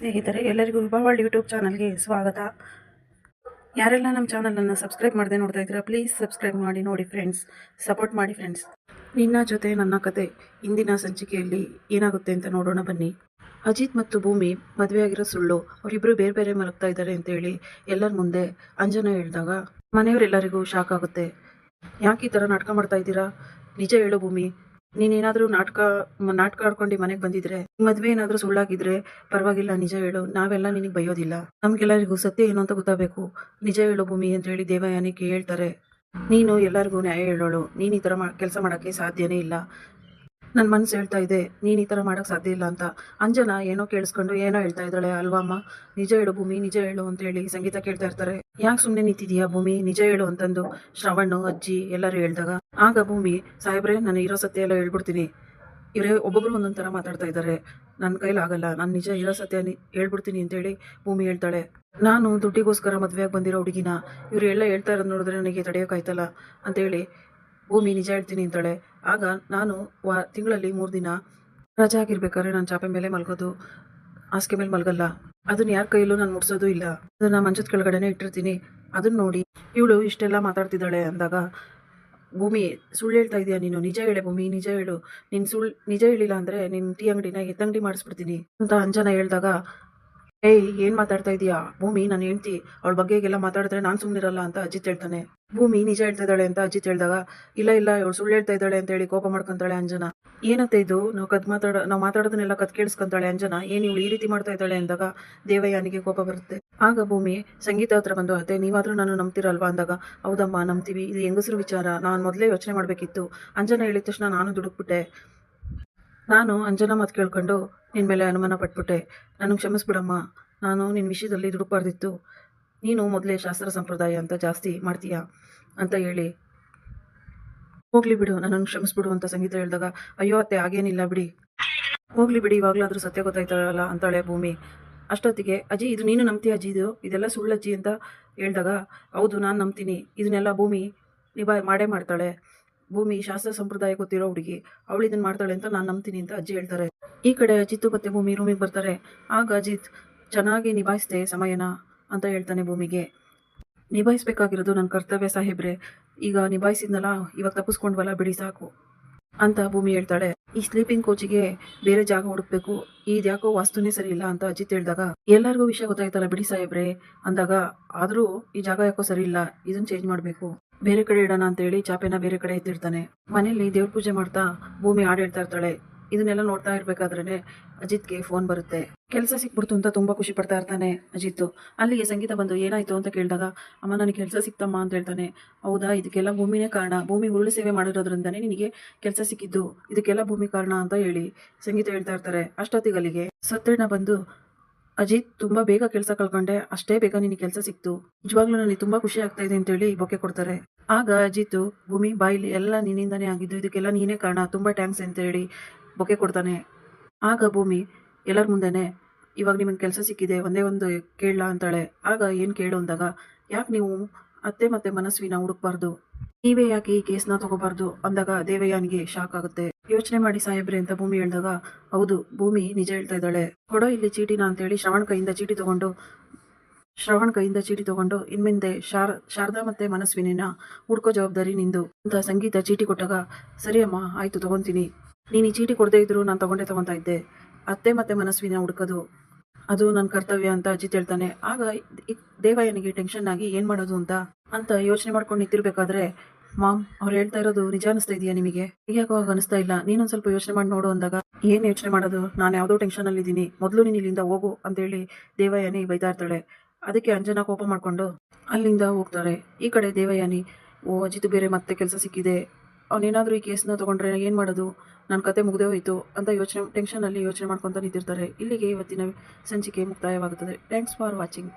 ಸ್ನೇಹಿತರೆ, ಎಲ್ಲರಿಗೂ ವಿಭಾವಳ್ ಯೂಟ್ಯೂಬ್ ಚಾನಲ್ಗೆ ಸ್ವಾಗತ. ಯಾರೆಲ್ಲ ನಮ್ಮ ಚಾನಲನ್ನು ಸಬ್ಸ್ಕ್ರೈಬ್ ಮಾಡದೆ ನೋಡ್ತಾ ಇದ್ದೀರಾ ಪ್ಲೀಸ್ ಸಬ್ಸ್ಕ್ರೈಬ್ ಮಾಡಿ, ನೋಡಿ ಫ್ರೆಂಡ್ಸ್ ಸಪೋರ್ಟ್ ಮಾಡಿ ಫ್ರೆಂಡ್ಸ್ ನಿನ್ನ ಜೊತೆ ನನ್ನ ಕತೆ ಇಂದಿನ ಸಂಚಿಕೆಯಲ್ಲಿ ಏನಾಗುತ್ತೆ ಅಂತ ನೋಡೋಣ ಬನ್ನಿ. ಅಜಿತ್ ಮತ್ತು ಭೂಮಿ ಮದುವೆಯಾಗಿರೋ ಸುಳ್ಳು ಅವರಿಬ್ಬರು ಬೇರೆ ಬೇರೆ ಮಲಗ್ತಾ ಇದ್ದಾರೆ ಅಂತೇಳಿ ಎಲ್ಲರ ಮುಂದೆ ಅಂಜನ ಹೇಳಿದಾಗ ಮನೆಯವರೆಲ್ಲರಿಗೂ ಶಾಕ್ ಆಗುತ್ತೆ. ಯಾಕೆ ಈ ಥರ ನಾಟಕ ಮಾಡ್ತಾ ಇದ್ದೀರಾ? ನಿಜ ಹೇಳು ಭೂಮಿ. ನೀನೇನಾದರೂ ನಾಟಕ ನಾಟಕ ಆಡ್ಕೊಂಡು ಮನೆಗೆ ಬಂದಿದ್ರೆ, ಮದ್ವೆ ಏನಾದರೂ ಸುಳ್ಳಾಗಿದ್ರೆ ಪರವಾಗಿಲ್ಲ, ನಿಜ ಹೇಳು. ನಾವೆಲ್ಲ ನಿನಗೆ ಬಯೋದಿಲ್ಲ. ನಮ್ಗೆಲ್ಲರಿಗೂ ಸತ್ಯ ಏನು ಅಂತ ಗೊತ್ತಾಗಬೇಕು. ನಿಜ ಹೇಳು ಭೂಮಿ ಅಂತ ಹೇಳಿ ದೇವಯಾನಿಗೆ ಹೇಳ್ತಾರೆ. ನೀನು ಎಲ್ಲರಿಗೂ ನ್ಯಾಯ ಹೇಳೋಳು. ನೀನು ಈ ಥರ ಕೆಲಸ ಮಾಡೋಕ್ಕೆ ಸಾಧ್ಯನೇ ಇಲ್ಲ. ನನ್ನ ಮನಸ್ಸು ಹೇಳ್ತಾ ಇದೆ, ನೀನು ಈ ಥರ ಮಾಡೋಕ್ಕೆ ಸಾಧ್ಯ ಇಲ್ಲ ಅಂತ. ಅಂಜನ ಏನೋ ಕೇಳಿಸ್ಕೊಂಡು ಏನೋ ಹೇಳ್ತಾ ಇದ್ದಾಳೆ ಅಲ್ವಮ್ಮ ನಿಜ ಹೇಳು ಭೂಮಿ, ನಿಜ ಹೇಳು ಅಂತ ಹೇಳಿ ಸಂಗೀತ ಕೇಳ್ತಾ ಇರ್ತಾರೆ. ಯಾಕೆ ಸುಮ್ಮನೆ ನಿಂತಿದೀಯಾ ಭೂಮಿ? ನಿಜ ಹೇಳು ಅಂತಂದು ಶ್ರವಣ್ಣು ಅಜ್ಜಿ ಎಲ್ಲರೂ ಹೇಳ್ದಾಗ, ಆಗ ಭೂಮಿ, ಸಾಹೇಬ್ರೆ, ನಾನು ಇರೋ ಸತ್ಯ ಎಲ್ಲ ಹೇಳ್ಬಿಡ್ತೀನಿ. ಇವರೇ ಒಬ್ಬೊಬ್ರು ಒಂದೊಂದು ಥರ ಮಾತಾಡ್ತಾ ಇದ್ದಾರೆ. ನನ್ನ ಕೈಲಾಗಲ್ಲ ನಾನು ನಿಜ ಇರೋ ಸತ್ಯ ಹೇಳ್ಬಿಡ್ತೀನಿ ಅಂತೇಳಿ ಭೂಮಿ ಹೇಳ್ತಾಳೆ. ನಾನು ದುಡ್ಡಿಗೋಸ್ಕರ ಮದುವೆಯಾಗಿ ಬಂದಿರೋ ಹುಡುಗಿನ ಇವರೆಲ್ಲ ಹೇಳ್ತಾ ಇರೋದು ನೋಡಿದ್ರೆ ನನಗೆ ತಡೆಯೋಕ್ಕಾಯ್ತಲ್ಲ ಅಂತೇಳಿ ಭೂಮಿ ನಿಜ ಹೇಳ್ತೀನಿ ಅಂತಾಳೆ. ಆಗ ನಾನು ವಾ, ತಿಂಗಳಲ್ಲಿ ಮೂರು ದಿನ ರಜೆ ಆಗಿರ್ಬೇಕಾದ್ರೆ ನಾನು ಚಾಪೆ ಮೇಲೆ ಮಲ್ಗೋದು, ಹಾಸಿಗೆ ಮೇಲೆ ಮಲ್ಗಲ್ಲ. ಅದನ್ನ ಯಾರ ಕೈಯಲ್ಲೂ ನಾನು ಮುಟ್ಸೋದು ಇಲ್ಲ. ಅದನ್ನ ಮಂಚದ ಕೆಳಗಡೆನೆ ಇಟ್ಟಿರ್ತೀನಿ. ಅದನ್ನ ನೋಡಿ ಇವಳು ಇಷ್ಟೆಲ್ಲ ಮಾತಾಡ್ತಿದ್ದಾಳೆ ಅಂದಾಗ, ಭೂಮಿ ಸುಳ್ಳು ಹೇಳ್ತಾ ಇದೀಯ ನೀನು? ನಿಜ ಹೇಳೆ ಭೂಮಿ, ನಿಜ ಹೇಳು. ನಿನ್ ಸುಳ್ಳು ನಿಜ ಹೇಳಿಲ್ಲ ಅಂದ್ರೆ ನಿನ್ ಟೀ ಅಂಗಡಿನ ಎತ್ತಂಗಡಿ ಮಾಡಿಸ್ಬಿಡ್ತೀನಿ ಅಂತ ಅಂಜನ ಹೇಳಿದಾಗ ಏಯ್, ಏನ್ ಮಾತಾಡ್ತಾ ಇದೀಯಾ? ಭೂಮಿ, ನಾನು ಹೆಂಡ್ತಿ, ಅವಳ ಬಗ್ಗೆ ಎಲ್ಲ ಮಾತಾಡಿದ್ರೆ ನಾನು ಸುಮ್ಮನಿರಲ್ಲ ಅಂತ ಅಜಿತ್ ಹೇಳ್ತಾನೆ. ಭೂಮಿ ನಿಜ ಹೇಳ್ತಾ ಇದ್ದಾಳೆ ಅಂತ ಅಜಿತ್ ಹೇಳಿದಾಗ, ಇಲ್ಲ ಇಲ್ಲ, ಇವಳು ಸುಳ್ಳು ಹೇಳ್ತಾ ಇದ್ದಾಳೆ ಅಂತ ಹೇಳಿ ಕೋಪ ಮಾಡ್ಕೊಂತಾಳೆ ಅಂಜನ. ಏನಂತ ಇದು? ನಾವು ಕದ್ ಮಾತಾಡ, ನಾವು ಮಾತಾಡೋದನ್ನೆಲ್ಲ ಕತ್ ಕೇಳಿಸ್ಕೊಂತಾಳೆ ಅಂಜನ. ಏನು ಇವಳು ಈ ರೀತಿ ಮಾಡ್ತಾ ಇದ್ದಾಳೆ ಅಂದಾಗ ದೇವಯ್ಯನಿಗೆ ಕೋಪ ಬರುತ್ತೆ. ಆಗ ಭೂಮಿ, ಸಂಗೀತ ಹತ್ರ ಬಂದು, ಅತ್ತೆ, ನೀವಾದ್ರೂ ನಾನು ನಂಬ್ತಿರಲ್ವಾ? ಅಂದಾಗ, ಹೌದಮ್ಮ, ನಂಬ್ತೀವಿ. ಇದು ಹೆಂಗಸರು ವಿಚಾರ. ನಾನು ಮೊದಲೇ ಯೋಚನೆ ಮಾಡಬೇಕಿತ್ತು. ಅಂಜನ ಹೇಳಿದ ತಕ್ಷಣ ನಾನು ದುಡುಕ್ಬಿಟ್ಟೆ. ನಾನು ಅಂಜನ ಮಾತು ಕೇಳ್ಕೊಂಡು ನಿನ್ನ ಮೇಲೆ ಅನುಮಾನ ಪಟ್ಬಿಟ್ಟೆ. ನನಗೆ ಕ್ಷಮಿಸ್ಬಿಡಮ್ಮ. ನಾನು ನಿನ್ನ ವಿಷಯದಲ್ಲಿ ದುಡುಕ್ಬಾರ್ದಿತ್ತು. ನೀನು ಮೊದಲೇ ಶಾಸ್ತ್ರ ಸಂಪ್ರದಾಯ ಅಂತ ಜಾಸ್ತಿ ಮಾಡ್ತೀಯಾ ಅಂತ ಹೇಳಿ. ಹೋಗ್ಲಿ ಬಿಡು, ನನ್ನನ್ನು ಕ್ಷಮಿಸ್ಬಿಡು ಅಂತ ಸಂಗೀತ ಹೇಳಿದಾಗ, ಅಯ್ಯೋ ಅತ್ತೆ, ಹಾಗೇನಿಲ್ಲ ಬಿಡಿ. ಹೋಗ್ಲಿ ಬಿಡಿ, ಇವಾಗಲಾದ್ರೂ ಸತ್ಯ ಗೊತ್ತಾಯ್ತಾರಲ್ಲ ಅಂತಾಳೆ ಭೂಮಿ. ಅಷ್ಟೊತ್ತಿಗೆ ಅಜ್ಜಿ ಇದು ನೀನು ನಂಬ್ತೀಯ ಅಜ್ಜಿ ಇದು? ಇದೆಲ್ಲ ಸುಳ್ಳಜ್ಜಿ ಅಂತ ಹೇಳಿದಾಗ, ಹೌದು, ನಾನು ನಂಬ್ತೀನಿ. ಇದನ್ನೆಲ್ಲ ಭೂಮಿ ನಿಭಾ, ಮಾಡೇ ಮಾಡ್ತಾಳೆ. ಭೂಮಿ ಶಾಸ್ತ್ರ ಸಂಪ್ರದಾಯ ಗೊತ್ತಿರೋ ಹುಡುಗಿ, ಅವಳು ಇದನ್ನು ಮಾಡ್ತಾಳೆ ಅಂತ ನಾನು ನಂಬ್ತೀನಿ ಅಂತ ಅಜ್ಜಿ ಹೇಳ್ತಾರೆ. ಈ ಕಡೆ ಅಜಿತ್ ಮತ್ತೆ ಭೂಮಿ ರೂಮಿಗೆ ಬರ್ತಾರೆ. ಆಗ ಅಜಿತ್, ಚೆನ್ನಾಗಿ ನಿಭಾಯಿಸ್ದೆ ಸಮಯನ ಅಂತ ಹೇಳ್ತಾನೆ ಭೂಮಿಗೆ. ನಿಭಾಯಿಸ್ಬೇಕಾಗಿರೋದು ನನ್ನ ಕರ್ತವ್ಯ ಸಾಹೇಬ್ರೆ. ಈಗ ನಿಭಾಯಿಸಿದ್ನಲ್ಲ, ಇವಾಗ ತಪ್ಪಿಸ್ಕೊಂಡ್ವಲ್ಲ ಬಿಡಿ ಸಾಕು ಅಂತ ಭೂಮಿ ಹೇಳ್ತಾಳೆ. ಈ ಸ್ಲೀಪಿಂಗ್ ಕೋಚಿಗೆ ಬೇರೆ ಜಾಗ ಹುಡುಕ್ಬೇಕು. ಇದ್ಯಾಕೋ ವಾಸ್ತುನೇ ಸರಿ ಇಲ್ಲ ಅಂತ ಅಜಿತ್ ಹೇಳಿದಾಗ, ಎಲ್ಲರಿಗೂ ವಿಷಯ ಗೊತ್ತಾಯ್ತಲ್ಲ ಬಿಡಿ ಸಾಹೇಬ್ರೆ ಅಂದಾಗ, ಆದರೂ ಈ ಜಾಗ ಯಾಕೋ ಸರಿ ಇಲ್ಲ ಇದನ್ನ ಚೇಂಜ್ ಮಾಡಬೇಕು ಬೇರೆ ಕಡೆ ಇಡೋಣ ಅಂತ ಹೇಳಿ ಚಾಪೆನ ಬೇರೆ ಕಡೆ ಎತ್ತಿರ್ತಾನೆ ಮನೆಯಲ್ಲಿ ದೇವ್ರ ಪೂಜೆ ಮಾಡ್ತಾ ಭೂಮಿ ಹಾಡು ಹೇಳ್ತಾ ಇರ್ತಾಳೆ. ಇದನ್ನೆಲ್ಲ ನೋಡ್ತಾ ಇರ್ಬೇಕಾದ್ರೆ ಅಜಿತ್ಗೆ ಫೋನ್ ಬರುತ್ತೆ. ಕೆಲಸ ಸಿಕ್ಬಿಡ್ತು ಅಂತ ತುಂಬಾ ಖುಷಿ ಪಡ್ತಾ ಇರ್ತಾನೆ ಅಜಿತ್ ಅಲ್ಲಿಗೆ ಸಂಗೀತ ಬಂದು ಏನಾಯ್ತು ಅಂತ ಕೇಳಿದಾಗ, ಅಮ್ಮ, ನನಗೆ ಕೆಲಸ ಸಿಕ್ತಮ್ಮ ಅಂತ ಹೇಳ್ತಾನೆ. ಹೌದಾ, ಇದಕ್ಕೆಲ್ಲ ಭೂಮಿನೇ ಕಾರಣ. ಭೂಮಿ ಉರುಳು ಸೇವೆ ಮಾಡಿರೋದ್ರಿಂದನೇ ನಿನಗೆ ಕೆಲಸ ಸಿಕ್ಕಿದ್ದು. ಇದಕ್ಕೆಲ್ಲ ಭೂಮಿ ಕಾರಣ ಅಂತ ಹೇಳಿ ಸಂಗೀತ ಹೇಳ್ತಾ ಇರ್ತಾರೆ ಅಷ್ಟೊತ್ತಿಗೆ ಅಲ್ಲಿಗೆ ಸತ್ಯಣ್ಣ ಬಂದು ಅಜಿತ್ ತುಂಬಾ ಬೇಗ ಕೆಲಸ ಕಳ್ಕೊಂಡೆ. ಅಷ್ಟೇ ಬೇಗ ನಿನಗೆ ಕೆಲಸ ಸಿಕ್ತು. ನಿಜವಾಗ್ಲೂ ನನಗೆ ತುಂಬಾ ಖುಷಿ ಆಗ್ತಾ ಇದೆ ಅಂತೇಳಿ ಬೊಕ್ಕೆ ಕೊಡ್ತಾರೆ. ಆಗ ಅಜಿತ್, ಭೂಮಿ, ಬಾಯಿಲಿ ಎಲ್ಲ ನಿನ್ನಿಂದಾನೇ ಆಗಿದ್ದು, ಇದಕ್ಕೆಲ್ಲ ನೀನೇ ಕಾರಣ. ತುಂಬಾ ಟ್ಯಾಂಕ್ಸ್ ಅಂತ ಹೇಳಿ ಬೊಕ್ಕೆ ಕೊಡ್ತಾನೆ. ಆಗ ಭೂಮಿ, ಎಲ್ಲರ ಮುಂದೆನೆ, ಇವಾಗ ನಿಮಗೆ ಕೆಲಸ ಸಿಕ್ಕಿದೆ, ಒಂದೇ ಒಂದು ಕೇಳಲ್ಲ ಅಂತಾಳೆ. ಆಗ ಏನು ಕೇಳು ಅಂದಾಗ, ಯಾಕೆ ನೀವು ಅತ್ತೆ ಮತ್ತೆ ಮನಸ್ವಿನ ಹುಡುಕ್ಬಾರ್ದು? ನೀವೇ ಯಾಕೆ ಈ ಕೇಸ್ನ ತಗೋಬಾರ್ದು? ಅಂದಾಗ ದೇವಯ್ಯನಿಗೆ ಶಾಕ್ ಆಗುತ್ತೆ. ಯೋಚನೆ ಮಾಡಿ ಸಾಹೇಬ್ರೆ ಅಂತ ಭೂಮಿ ಹೇಳಿದಾಗ, ಹೌದು, ಭೂಮಿ ನಿಜ ಹೇಳ್ತಾ ಇದ್ದಾಳೆ. ಕೊಡೋ ಇಲ್ಲಿ ಚೀಟಿನ ಅಂತೇಳಿ ಶ್ರವಣ್ ಕೈಯಿಂದ ಚೀಟಿ ತಗೊಂಡು, ಶ್ರವಣ್ ಕೈಯಿಂದ ಚೀಟಿ ತಗೊಂಡು ಇನ್ಮಿಂದೆ ಶಾರ, ಶಾರದಾ ಮತ್ತೆ ಮನಸ್ವಿನಿನ ಹುಡ್ಕೋ ಜವಾಬ್ದಾರಿ ನಿಂದು. ಅಂತ ಸಂಗೀತ ಚೀಟಿ ಕೊಟ್ಟಾಗ, ಸರಿ ಅಮ್ಮ, ಆಯ್ತು, ತಗೊಂತೀನಿ. ನೀನು ಈ ಚೀಟಿ ಕೊಡದೇ ಇದ್ರು ನಾನು ತಗೊಂಡೆ ತಗೊಂತಾ ಇದ್ದೆ. ಅತ್ತೆ ಮತ್ತೆ ಮನಸ್ವಿನ ಹುಡ್ಕೋದು. ಅದು ನನ್ನ ಕರ್ತವ್ಯ ಅಂತ ಅಜಿತ್ ಹೇಳ್ತಾನೆ. ಆಗ ದೇವಯ್ಯನಿಗೆ ಟೆನ್ಷನ್ ಆಗಿ, ಏನು ಮಾಡೋದು? ಅಂತ ಅಂತ ಯೋಚನೆ ಮಾಡ್ಕೊಂಡು ನಿಂತಿರ್ಬೇಕಾದ್ರೆ ಮಾಮ್, ಅವ್ರು ಹೇಳ್ತಾ ಇರೋದು ನಿಜ ಅನಿಸ್ತಾ ಇದೆಯಾ ನಿಮಗೆ? ಯಾಕೋ ಅನಿಸ್ತಾ ಇಲ್ಲ. ನೀನೊಂದು ಸ್ವಲ್ಪ ಯೋಚನೆ ಮಾಡಿ ನೋಡು ಅಂದಾಗ. ಏನು ಯೋಚನೆ ಮಾಡೋದು? ನಾನು ಯಾವುದೋ ಟೆನ್ಷನಲ್ಲಿ ಇದ್ದೀನಿ ಮೊದಲು ನೀನು ಇಲ್ಲಿಂದ ಹೋಗು ಅಂತೇಳಿ ದೇವಯಾನಿ ಬೈತಾ ಇರ್ತಾಳೆ. ಅದಕ್ಕೆ ಅಂಜನಾ ಕೋಪ ಮಾಡಿಕೊಂಡು ಅಲ್ಲಿಂದ ಹೋಗ್ತಾರೆ. ಈ ಕಡೆ ದೇವಯಾನಿ, ಓ, ಅಜಿತ್ ಬೇರೆ ಮತ್ತೆ ಕೆಲಸ ಸಿಕ್ಕಿದೆ. ಅವನೇನಾದರೂ ಈ ಕೇಸ್ನ ತೊಗೊಂಡ್ರೆ ಏನು ಮಾಡೋದು? ನನ್ನ ಕತೆ ಮುಗ್ದೇ ಹೋಯಿತು ಅಂತ ಯೋಚನೆ ಟೆನ್ಷನಲ್ಲಿ ಯೋಚನೆ ಮಾಡ್ಕೊತ ನಿಂತಿರ್ತಾರೆ. ಇಲ್ಲಿಗೆ ಇವತ್ತಿನ ಸಂಚಿಕೆ ಮುಕ್ತಾಯವಾಗುತ್ತದೆ. Thanks for watching